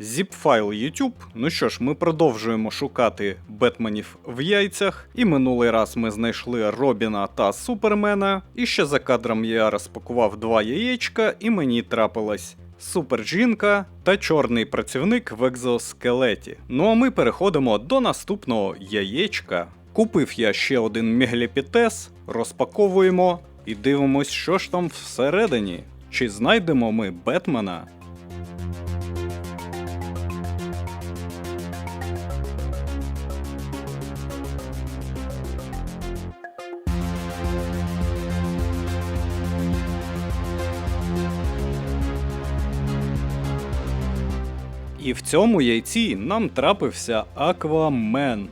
Zip-файл YouTube. Ну що ж, ми продовжуємо шукати Бетменів в яйцях. І минулий раз ми знайшли Робіна та Супермена. І ще за кадром я розпакував два яєчка, і мені трапилась супержінка та чорний працівник в екзоскелеті. Ну а ми переходимо до наступного яєчка. Купив я ще один мегліпітес, розпаковуємо і дивимось, що ж там всередині. Чи знайдемо ми Бетмена? І в цьому яйці нам трапився Аквамен.